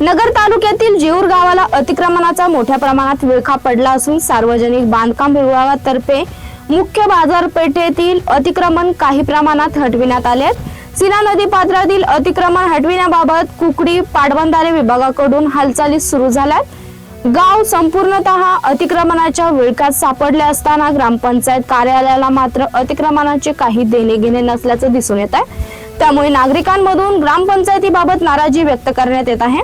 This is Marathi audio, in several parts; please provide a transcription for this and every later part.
नगर तालुक्यातील जेऊर गावाला अतिक्रमणाचा मोठ्या प्रमाणात विळखा पडला असून सार्वजनिक बांधकाम विभागातर्फे मुख्य बाजारपेठेतील अतिक्रमण काही प्रमाणात हटविण्यात आले सिना नदी पात्रातील अतिक्रमण हटविण्याबाबत कुकडी पाटबंधारे विभागाकडून हालचाली सुरू झाल्या गाव संपूर्णतः अतिक्रमणाच्या विळख्यात सापडले असताना ग्रामपंचायत कार्यालयाला मात्र अतिक्रमणाचे काही देणे घेणे नसल्याचं दिसून येत आहे. त्यामुळे नागरिकांमधून ग्रामपंचायतीबाबत नाराजी व्यक्त करण्यात येत आहे.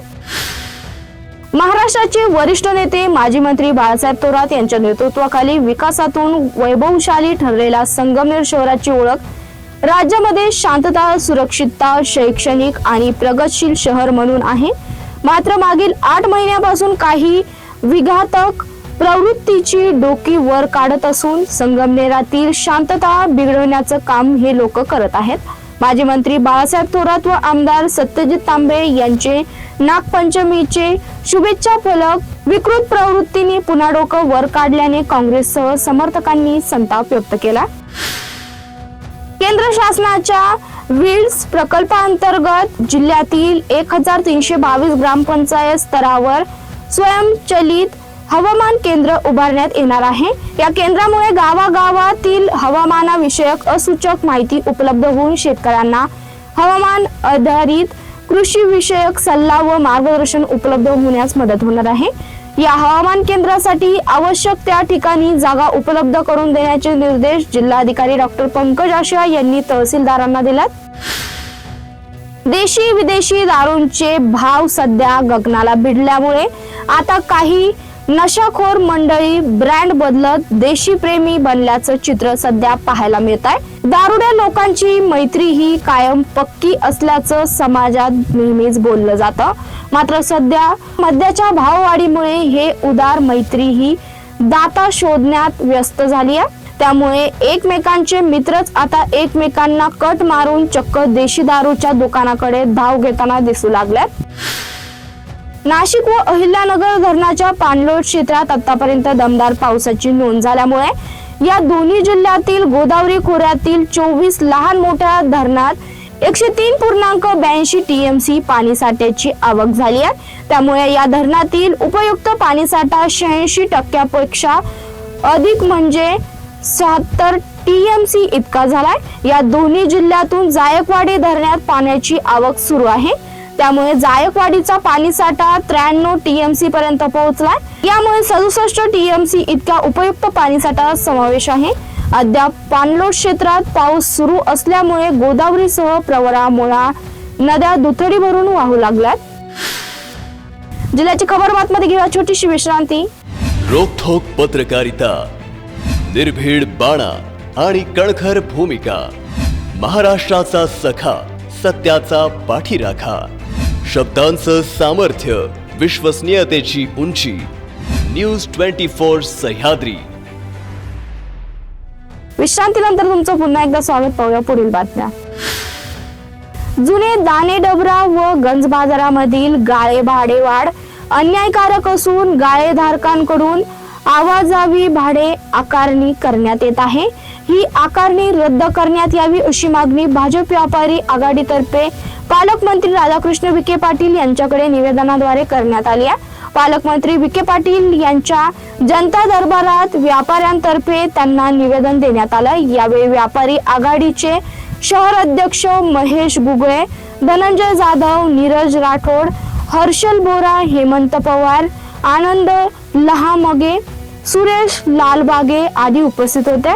महाराष्ट्राचे वरिष्ठ नेते माजी मंत्री बाळासाहेब थोरात यांच्या नेतृत्वाखाली विकासातून वैभवशाली ठरलेला संगमनेर शहराची ओळख राज्यामध्ये शांतता सुरक्षितता शैक्षणिक आणि प्रगतशील शहर म्हणून आहे. मात्र मागील आठ महिन्यापासून काही विघातक प्रवृत्तीची डोकी वर काढत असून संगमनेरातील शांतता बिघडवण्याचं काम हे लोक करत आहेत. माजी मंत्री बाळासाहेब थोरात व आमदार सत्यजित तांबे यांचे नागपंचमीचे शुभेच्छा फलक विकृत प्रवृत्तीने पुन्हा डोकं वर काढल्याने काँग्रेससह समर्थकांनी संताप व्यक्त केला. केंद्र शासनाच्या विल्स प्रकल्पांतर्गत जिल्ह्यातील एक हजार तीनशे बावीस ग्रामपंचायत स्तरावर स्वयंचलित हवामान केंद्र उभारण्यात येणार आहे. या केंद्रामुळे गावागावातील हवामानाविषयक असूचक माहिती उपलब्ध होऊन शेतकऱ्यांना हवामान आधारित कृषी विषयक सल्ला व मार्गदर्शन उपलब्ध होण्यास मदत होणार आहे. या हवामान केंद्रासाठी आवश्यक त्या ठिकाणी जागा उपलब्ध करून देण्याचे निर्देश जिल्हाधिकारी डॉक्टर पंकज आशिया यांनी तहसीलदारांना दिलात देशी विदेशी दारूंचे भाव सध्या गगनाला भिडल्यामुळे आता काही नशाखोर मंडळी ब्रँड बदलत देशी प्रेमी बनल्याचं चित्र सध्या पाहायला मिळत आहे दारुड्या लोकांची मैत्री ही कायम पक्की असल्याचं समाजात नेहमीच बोललं जातं. मात्र सध्या मद्याच्या भाववाढीमुळे हे उदार मैत्री ही दाता शोधण्यात व्यस्त झाली आहे. त्यामुळे एकमेकांचे मित्रच आता एकमेकांना कट मारून चक्क देशी दारूच्या दुकानाकडे धाव घेताना दिसू लागल्यात. नाशिक व अहिल्यानगर धरणाच्या पाणलोट क्षेत्रात आतापर्यंत दमदार पावसाची नोंद झाल्यामुळे या दोन्ही जिल्ह्यातील गोदावरी खोऱ्यातील चोवीस लहान मोठ्या धरणात एकशे तीन पूर्णांक ब्याऐंशी टीएमसी पाणीसाठ्याची आवक झाली आहे. त्यामुळे या धरणातील उपयुक्त पाणीसाठा शहाऐंशी टक्क्यापेक्षा अधिक म्हणजे शहात्तर टीएमसी इतका झालाय. या दोन्ही जिल्ह्यातून जायकवाडी धरणात पाण्याची आवक सुरू आहे. त्यामुळे जायकवाडीचा पाणीसाठा त्र्याण्णव टीएमसी पर्यंत पोहोचलाय. यामुळे सदुसष्ट टीएमसी इतका उपयुक्त पाणीसाठा समावेश आहे. अद्याप पाणलोट क्षेत्रात पाऊस सुरू असल्यामुळे गोदावरीसह प्रवरा मुळा नद्या दुथडी भरून वाहू लागल्यात. जिल्ह्याची खबर बातमध्ये घेऊया छोटीशी विश्रांती. रोखोक पत्रकारिता निर्भीड बाणा आणि कणखर भूमिका महाराष्ट्राचा सखा. सत्याचा पाठीराखा. शब्दांचं सामर्थ्य विश्वसनीयतेची उंची. News twenty four Sahyadri. विश्रांतीनंतर तुमचं पुन्हा एकदा स्वागत पाहूया पुढील बातम्या. जुने दाणे डबरा व गंज बाजारामधील गाळे भाडे वाढ अन्यायकारक असून गाळेधारकांकडून आवाजावी भाडे आकारणी करण्यात येत आहे. ही आकारणी रद्द करण्यात यावी अशी मागणी भाजप व्यापारी आघाडीतर्फे पालकमंत्री राधाकृष्ण विखे पाटील यांच्याकडे निवेदनाद्वारे करण्यात आली आहे. पालकमंत्री विखे पाटील यांच्या जनता दरबारात व्यापाऱ्यांतर्फे त्यांना निवेदन देण्यात आलं. यावेळी व्यापारी आघाडीचे शहर अध्यक्ष महेश गुगळे धनंजय जाधव नीरज राठोड हर्षल बोरा हेमंत पवार आनंद लहामगे सुरेश लालबागे आदी उपस्थित होते.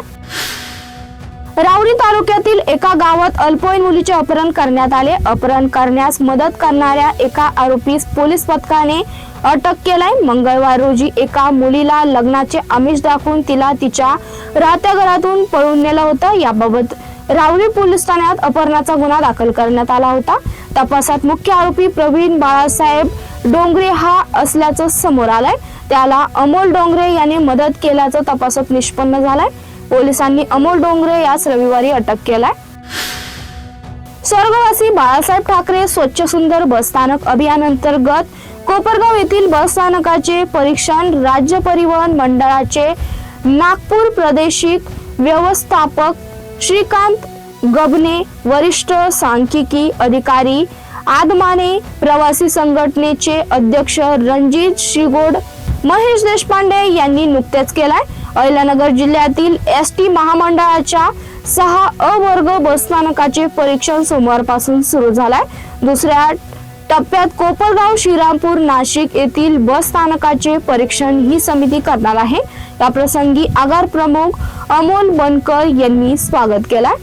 रावरी तालुक्यातील एका गावात अल्पवयीन मुलीचे अपहरण करण्यात आले. अपहरण करण्यास मदत करणाऱ्या एका आरोपीस पोलीस पथकाने अटक केलाय. मंगळवार रोजी एका मुलीला लग्नाचे आमिष दाखवून तिला तिच्या राहत्या घरातून पळून नेलं होतं. याबाबत रावरी पोलीस ठाण्यात अपहरणाचा गुन्हा दाखल करण्यात आला होता. तपासात मुख्य आरोपी प्रवीण बाळासाहेब डोंगरे हा असल्याचं समोर आलंय. त्याला अमोल डोंगरे यांनी मदत केल्याचं तपासात निष्पन्न झालंय. पोलिसांनी अमोल डोंगरे यास रविवारी अटक केलाय. स्वर्गवासी बाळासाहेब ठाकरे स्वच्छ सुंदर बसस्थानक अभियान अंतर्गत कोपरगाव येथील बसस्थानकाचे परीक्षण राज्य परिवहन मंडळाचे नागपूर प्रादेशिक व्यवस्थापक श्रीकांत गबने वरिष्ठ सांख्यिकी अधिकारी आदमाने प्रवासी संघटनेचे अध्यक्ष रणजित शिगोड महेश देशपांडे यांनी नुकतेच केलाय. अहिल्यानगर जिल्ह्यातील एस टी महामंडळाच्या सहा अ वर्ग बसस्थानकाचे परीक्षण सोमवारपासून सुरू झालाय. दुसऱ्या टप्प्यात कोपरगाव श्रीरामपूर नाशिक येथील बस स्थानकाचे परीक्षण ही समिती करणार आहे. या प्रसंगी आगार प्रमुख अमोल बनकर यांनी स्वागत केलाय.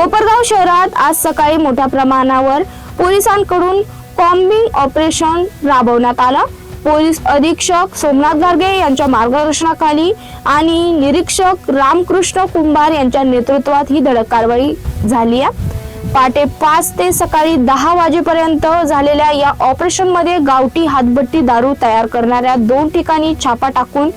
कोपरगाव शहरात आज सकाळी मोठ्या प्रमाणावर पोलिसांकडून कॉम्बिंग ऑपरेशन राबवण्यात आलं. पोलीस अधीक्षक सोमनाथ गार्गे यांच्या मार्गदर्शनाखाली आणि निरीक्षक रामकृष्ण कुंभार यांच्या नेतृत्वात ही धडक कारवाई झाली आहे. पाटे पाच ते सकाळी दहा वाजेपर्यंत झालेल्या या ऑपरेशनमध्ये गावठी हातभट्टी दारू तयार करणाऱ्या दोन ठिकाणी छापा टाकून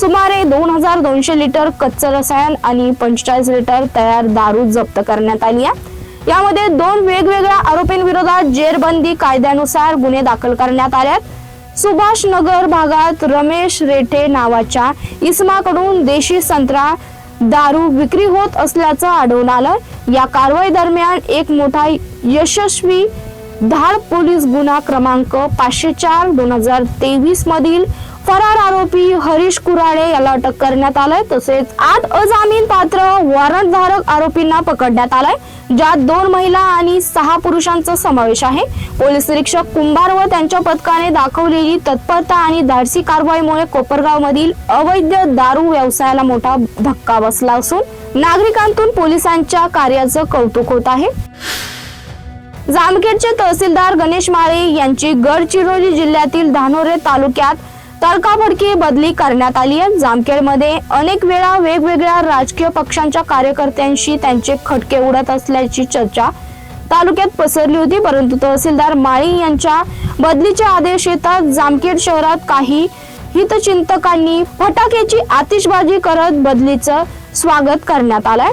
सुमारे दोन हजार दोनशे लिटर कच्चं रसायन आणि पंचेचाळीस लिटर तयार दारू जप्त करण्यात आली आहे. यामध्ये दोन वेगवेगळ्या आरोपींविरोधात जेरबंदी कायद्यानुसार गुन्हे दाखल करण्यात आल्यात सुभाष नगर भागात रमेश रेठे नावाच्या इसमाकडून देशी संत्रा दारू विक्री होत असल्याचं आढळून आलं या कारवाई दरम्यान एक मोठा यशस्वी धाड पोलीस गुन्हा क्रमांक पाचशे चार दोन हजार तेवीस मधील फरार आरोपी हरीश कुराडे याला अटक करण्यात आलंय. तसेच आठ अजामीन पात्र वॉरंटधारक आरोपींना पकडण्यात आलाय ज्यात दोन महिला आणि सहा पुरुषांचा समावेश आहे. पोलीस निरीक्षक कुंभार व त्यांच्या पथकाने दाखवलेली तत्परता आणि धाडसी कारवाईमुळे कोपरगाव मधील अवैध दारू व्यवसायाला मोठा धक्का बसला असून नागरिकांतून पोलिसांच्या कार्याचं कौतुक होत आहे. जामखेडचे तहसीलदार गणेश माळे यांची गडचिरोली जिल्ह्यातील धानोरे तालुक्यात तडकाफडकी बदली करण्यात आली आहे. जामखेडमध्ये अनेक वेळा वेगवेगळ्या राजकीय पक्षांच्या कार्यकर्त्यांशी त्यांचे खटके उडत असल्याची चर्चा तालुक्यात पसरली होती परंतु तहसीलदार माळी यांच्या बदलीचे आदेश येतात जामखेड शहरात काही हितचिंतकांनी फटाक्याची आतिषबाजी करत बदलीचं स्वागत करण्यात आलंय.